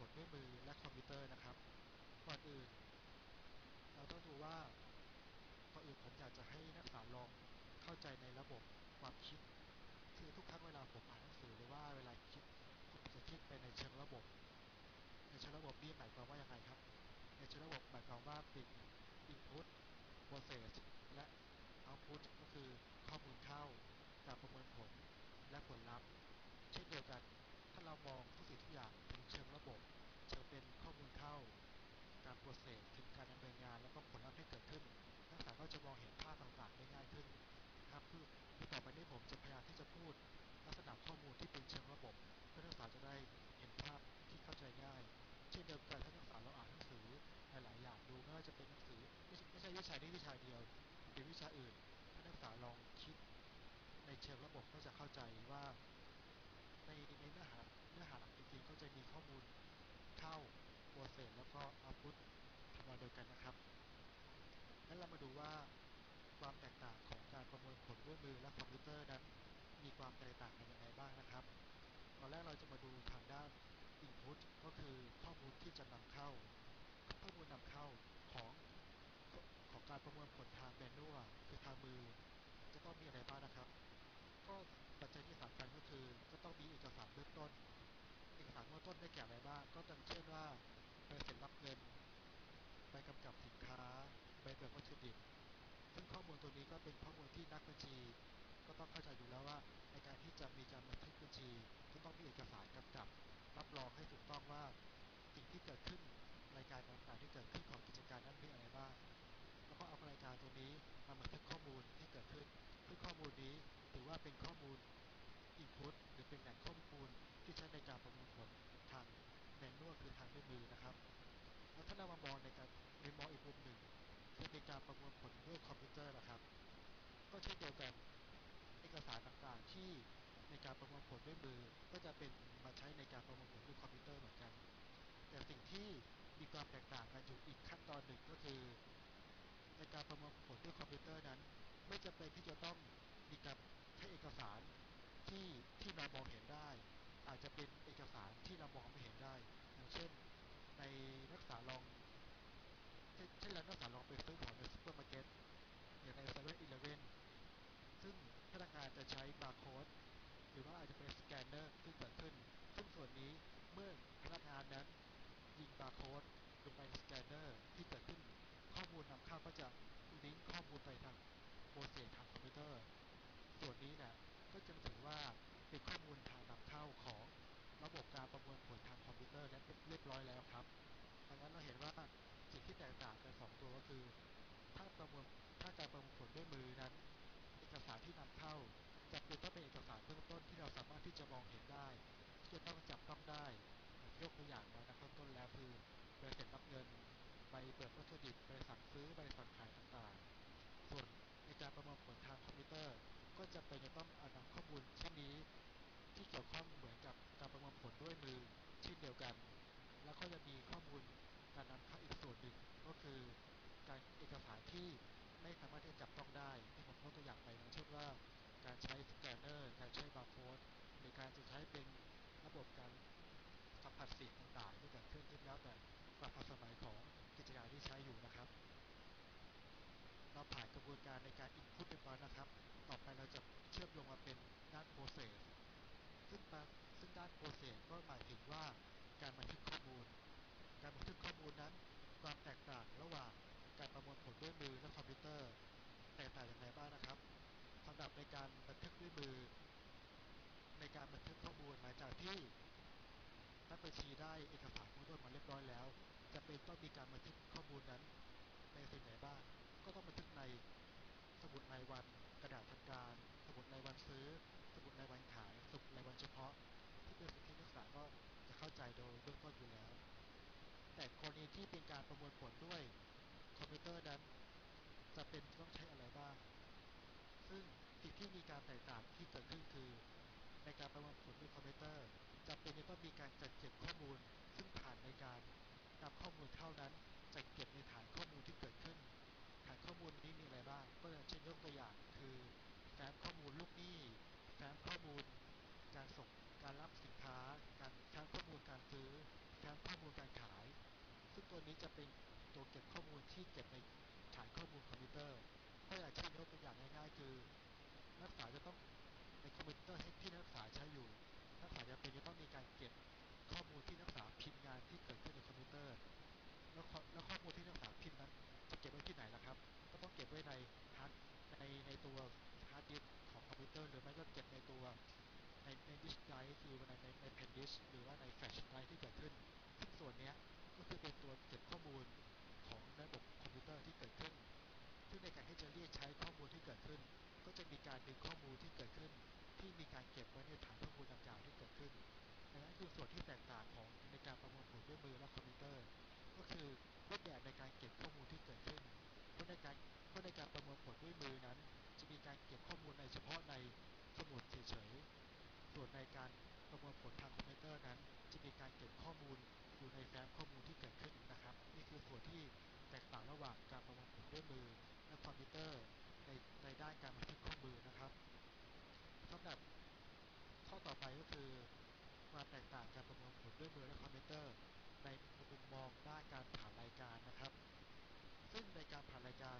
ผลด้วยมือและคอมพิวเตอร์นะครับ ก่อนอื่น เราต้องดูว่าก่อนอื่นผมอยากจะให้นักศึกษาลองเข้าใจในระบบความคิด คือทุกครั้งเวลาผมอ่านหนังสือหรือว่าเวลาคิดผมจะคิดไปในเชิงระบบ ในเชิงระบบนี่หมายความว่ายังไงครับ ในเชิงระบบหมายความว่าป็น input process และ output ก็คือข้อมูลเข้าการประเมินผลและผลลัพธ์ เช่นเดียวกัน ถ้าเรามองทุกสิ่งทุกอย่างเป็นเชิงระบบ เชิงเป็นข้อมูลเข้า การโปรเซสถึงการดำเนินงานแล้วก็ผลลัพธ์ที่เกิดขึ้น นักศึกษาก็จะมองเห็นภาพต่างๆได้ง่ายขึ้นครับคือคือต่อไปนี้ผมจะพยายามที่จะพูดลักษณะข้อมูลที่เป็นเชิงระบบ เพื่อนักศึกษาจะได้เห็นภาพที่เข้าใจง่าย เช่นเดียวกันถ้านักศึกษาเราอ่านหนังสือหลายๆอย่างดูไม่ว่าจะเป็นหนังสือไม่ใช่ไม่ใช่วิชานี้วิชาเดียวหรือเป็นวิชาอื่น ถ้านักศึกษาลองคิดในเชิงระบบก็จะเข้าใจว่าในในเนื้อหาเนื้อหาหลักจริงๆก็จะมีข้อมูลเข้า โปรเซสแล้วก็เอาพุททำงาเดียวกันนะครับงั้นเรามาดูว่าความแตกต่างของการประมวลผลด้วยมือและคอมพิวเตอร์นั้น มีความแตกต่างกันยังไงบ้างนะครับตอนแรกเราจะมาดูทางด้าน Input ก็คือข้อมูลที่จะนำเข้า ข้อมูลนำเข้าของของการประมวลผลทางแมนนวลคือทางมือ จะต้องมีอะไรบ้างนะครับ ก็ปัจจัยที่สำคัญก็คือก็ต้องมีเอกสารเบื้องต้น เอกสารเบื้องต้นได้แก่อะไรบ้าง ก็ดังเช่นว่า ใบเสร็จรับเงิน ใบกำกับสินค้า ใบเบิกวัตถุดิบ ซึ่งข้อมูลตัวนี้ก็เป็นข้อมูลที่นักบัญชี ก็ต้องเข้าใจอยู่แล้วว่า ในการที่จะมีการบันทึกบัญชีก็ต้องมีเอกสารกำกับ รับรองให้ถูกต้องว่าสิ่งที่เกิดขึ้นรายการต่างๆที่เกิดขึ้นของกิจการนั้นมีอะไรบ้าง แล้วก็เอารายการตัวนี้มาบันทึกข้อมูลที่เกิดขึ้นซึ่งข้อมูลนี้ถือว่าเป็นข้อมูล input หรือเป็นแหล่งข้อมูลที่ใช้ในการประมวลผลทาง แมนนวลคือทางด้วยมือนะครับ แล้วถ้าเรามามองในการในมองอีกมุมหนึ่งคือในการประมวลผลด้วยคอมพิวเตอร์นะครับ ก็เช่นเดียวกันเอกสารต่างๆที่ในการประมวลผลด้วยมือ ก็จะเป็นมาใช้ในการประมวลผลด้วยคอมพิวเตอร์เหมือนกัน แต่สิ่งที่มีความแตกต่างกันอยู่อีกขั้นตอนหนึ่งก็คือ ในการประมวลผลด้วยคอมพิวเตอร์นั้น ไม่จำเป็นที่จะต้องมีการใช้เอกสารที่ที่เรามองเห็นได้ อาจจะเป็นเอกสารที่เรามองไม่เห็นได้ อย่างเช่น ในนักศึกษาลองเช่นเรานักศึกษาลองไปซื้อของในซูเปอร์มาร์เก็ตอย่างในเซเว่นอีเลฟเว่นซึ่งพนักงานจะใช้บาร์โค้ดหรือว่าอาจจะเป็นสแกนเนอร์ที่เกิดขึ้น ซึ่งส่วนนี้เมื่อพนักงานนั้นยิงบาร์โค้ดลงไปในสแกนเนอร์ที่เกิดขึ้น ข้อมูลนำเข้าก็จะลิงก์ข้อมูลไปทางโปรเซสทางคอมพิวเตอร์ ส่วนนี้เนี่ยก็จะถือว่า เป็นข้อมูลทางนำเข้าของระบบการประมวลผลทางคอมพิวเตอร์และเรียบร้อยแล้วครับ ดังนั้นเราเห็นว่าสิ่งที่แตกต่างกัน2ตัวก็คือ ถ้าประมวลถ้าการประมวลผลด้วยมือนั้น เอกสารที่นำเข้าจะเป็นต้องเป็นเอกสารเบื้องต้นที่เราสามารถที่จะมองเห็นได้ที่จะต้องจับต้องได้ยกตัวอย่างมาในข้างต้นแล้วคือใบเสร็จรับเงินใบเบิกวัตถุดิบใบสั่งซื้อใบสั่งขายต่างๆ ส่วนในการประมวลผลทางคอมพิวเตอร์ ก็จะเป็นจะต้องนำข้อมูลเช่นนี้ ที่เกี่ยวข้องเหมือนกับการประมวลผลด้วยมือเช่นเดียวกัน แล้วก็จะมีข้อมูลการนำเข้าอีกส่วนหนึ่งก็คือ การเอกสารที่ไม่สามารถที่จะจับต้องได้ที่ผมยกตัวอย่างไปนะเช่นว่า การใช้สแกนเนอร์ การใช้บาร์โค้ดหรือการจะใช้เป็นระบบการสัมผัสสิ่งต่างๆที่เกิดขึ้นที่แล้วแต่ความทันสมัยของกิจการที่ใช้อยู่นะครับ เราผ่านกระบวนการในการ input เรียบร้อยนะครับ ต่อไปเราจะเชื่อมโยงมาเป็นด้าน process ซึ่งซึ่งด้าน process ก็หมายถึงว่าการบันทึกข้อมูล การบันทึกข้อมูลนั้น ความแตกต่างระหว่างการประมวลผลด้วยมือและคอมพิวเตอร์ แตกต่างอย่างไรบ้างนะครับสำหรับในการบันทึกด้วยมือ ในการบันทึกข้อมูลหลังจากที่นักบัญชีได้เอกสารข้อมูลมาเรียบร้อยแล้วจะเป็นต้องมีการบันทึกข้อมูลนั้นในสิ่งไหนบ้าง ก็ต้องบันทึกในสมุดรายวัน กระดาษทำการ สมุดรายวันซื้อ สมุดรายวันขาย สมุดรายวันเฉพาะ ที่เป็นสิที่นักศึกษาก็จะเข้าใจโดยเบื้องต้นอยู่แล้ว แต่กรณีที่เป็นการประมวลผลด้วยคอมพิวเตอร์นั้นจะเป็นต้องใช้อะไรบ้าง ซึ่งสิ่งที่มีการแตกต่างที่เกิดขึ้นคือ ในการประมวลผลด้วยคอมพิวเตอร์จะเป็นจะต้องมีการจัดเก็บข้อมูล ซึ่งผ่านในการนำข้อมูลเท่านั้นจัดเก็บในฐานข้อมูลที่เกิดขึ้น ฐานข้อมูลนี้มีอะไรบ้าง ก็เช่นยกตัวอย่างคือแฟ้มข้อมูลลูกหนี้แฟ้มข้อมูลการส่งการรับสินค้า การแฟ้มข้อมูลการซื้อแฟ้มข้อมูลการขาย ซึ่งตัวนี้จะเป็นตัวเก็บข้อมูลที่เก็บในฐานข้อมูลคอมพิวเตอร์ถ้าอย่างเช่นยกตัวอย่างง่ายๆ คือนักศึกษาจะต้อง ไว้ในฮาร์ดในในตัวฮาร์ดดิสของคอมพิวเตอร์ หรือไม่ก็เก็บในตัวในในดิสก์ไดร์คือในในในแผ่นดิสก์หรือว่าในแฟลชไดร์ที่เกิดขึ้นซึ่งส่วนนี้ก็คือเป็นตัวเก็บข้อมูลของระบบคอมพิวเตอร์ที่เกิดขึ้น ซึ่งในการที่จะเรียกใช้ข้อมูลที่เกิดขึ้น ก็จะมีการดึงข้อมูลที่เกิดขึ้น ที่มีการเก็บไว้ในฐานข้อมูลต่างๆที่เกิดขึ้นดังนั้นคือส่วนที่แตกต่างของในการประมวลผลด้วยมือและคอมพิวเตอร์ ก็คือรูปแบบในการเก็บข้อ การประมวลผลด้วยมือนั้น จะมีการเก็บข้อมูลในเฉพาะในสมุดเฉยๆ ส่วนในการประมวลผลทางคอมพิวเตอร์นั้น จะมีการเก็บข้อมูลอยู่ในแฟ้มข้อมูลที่เกิดขึ้นนะครับ นี่คือส่วนที่แตกต่างระหว่างการประมวลผลด้วยมือและคอมพิวเตอร์ในในด้านการบันทึกข้อมูลนะครับสำหรับข้อต่อไปก็คือความแตกต่างการประมวลผลด้วยมือและคอมพิวเตอร์ ในมุมมองด้านการผ่านรายการนะครับ ซึ่งในการผ่านรายการ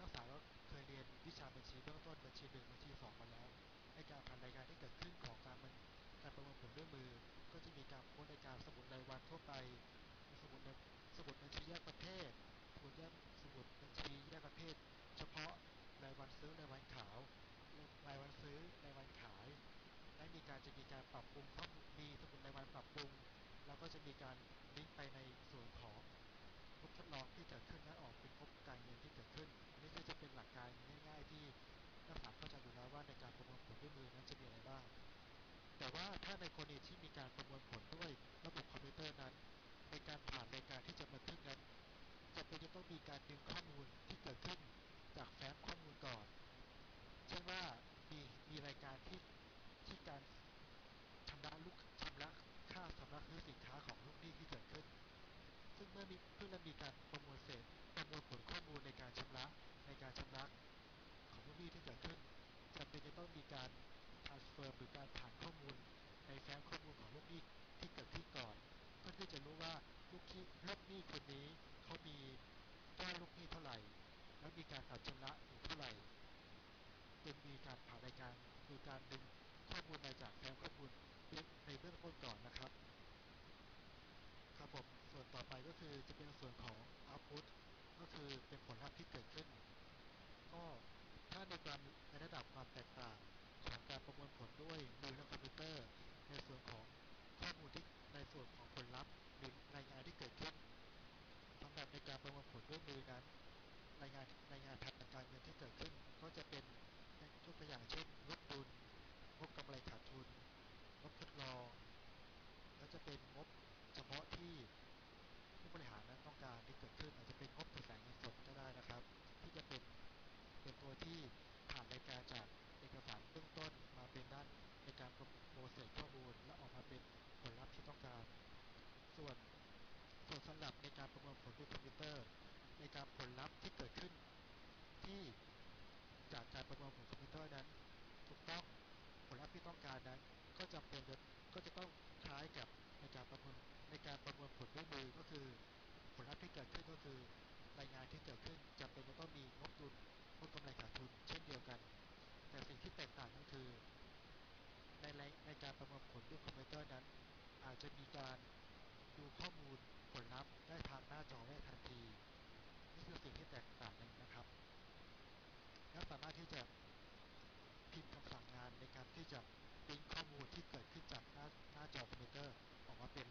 นักศึกษาก็เคยเรียนวิชาบัญชีเบื้องต้นบัญชีหนึ่งบัญชีสองมาแล้วในการผ่านรายการที่เกิดขึ้นของการมันการประมวลผลด้วยมือ ก็จะมีการโพสต์ในการสมุดรายวันทั่วไป สมุดสมุดบัญชีแยกประเภทสมุดแยกสมุดบัญชีแยกประเภท เฉพาะรายวันซื้อรายวันขาวรายวันซื้อรายวันขาย และมีการจะมีการปรับปรุงข้อมูลมีสมุดรายวันปรับปรุง แล้วก็จะมีการลิงก์ไปในส่วนของทดลองที่เกิดขึ้นและออกเป็นงบการเงินที่เกิดขึ้น หลักการง่าย ๆ ที่นักศึกษาเข้าใจอยู่แล้วว่าในการประมวลผลด้วยมือนั้นจะมีอะไรบ้าง แต่ว่าถ้าในกรณีที่มีการประมวลผลด้วยระบบคอมพิวเตอร์นั้น ในการผ่านรายการที่จะบันทึกนั้นจะเป็นจะต้องมีการดึงข้อมูลที่เกิดขึ้นจากแฟ้มข้อมูลก่อน เช่นว่ามีมีรายการที่ที่การชำระลูกชำระค่าชำระซื้อสินค้าของลูกหนี้ที่เกิดขึ้น ซึ่งเมื่อมีเพื่อมีการประมวลเสร็จประมวลผลข้อมูลในการชำระ ในการชำระของลูกหนี้ที่เกิดขึ้นจำเป็นจะต้องมีการ transfer หรือการผ่านข้อมูล ในแฟ้มข้อมูลของลูกหนี้ที่เกิดขึ้นก่อนเพื่อที่จะรู้ว่าลูกหนี้ลูกหนี้คนนี้เขามียอดลูกหนี้เท่าไหร่ แล้วมีการตัดชำระอยู่เท่าไหร่จึงมีการผ่านรายการคือการดึงข้อมูลมาจากแฟ้มข้อมูลในเบื้องต้นก่อนนะครับครับผมส่วนต่อไปก็คือจะเป็นส่วนของ output ก็คือเป็นผลลัพธ์ที่เกิดขึ้น ก็ถ้าในการในระดับความแตกต่างของการประมวลผลด้วยมือและคอมพิวเตอร์ ในส่วนของข้อมูลที่ การประมวลผลด้วยคอมพิวเตอร์ ในการผลลัพธ์ที่เกิดขึ้น ที่จากการประมวลผลคอมพิวเตอร์นั้น ถูกต้องผลลัพธ์ที่ต้องการนั้น ก็จำเป็นก็จะต้องคล้ายกับในการประมวลในการประมวลผลด้วยมือก็คือ ผลลัพธ์ที่เกิดขึ้นก็คือรายงานที่เกิดขึ้นจำเป็นจะต้องมีงบดุลงบกำไรขาดทุนเช่นเดียวกัน แต่สิ่งที่แตกต่างก็คือ ในในการประมวลผลด้วยคอมพิวเตอร์นั้น อาจจะมีการดูข้อมูล ลลัพธ์ได้ทางหน้าจอได้ทันที นี่คือสิ่งที่แตกต่างกันนะครับ และสามารถที่จะพิมพ์คำสั่งงานในการที่จะปริ้นข้อมูลที่เกิดขึ้นจากหน้าหน้าจอคอมพิวเตอร์ออกมาเป็น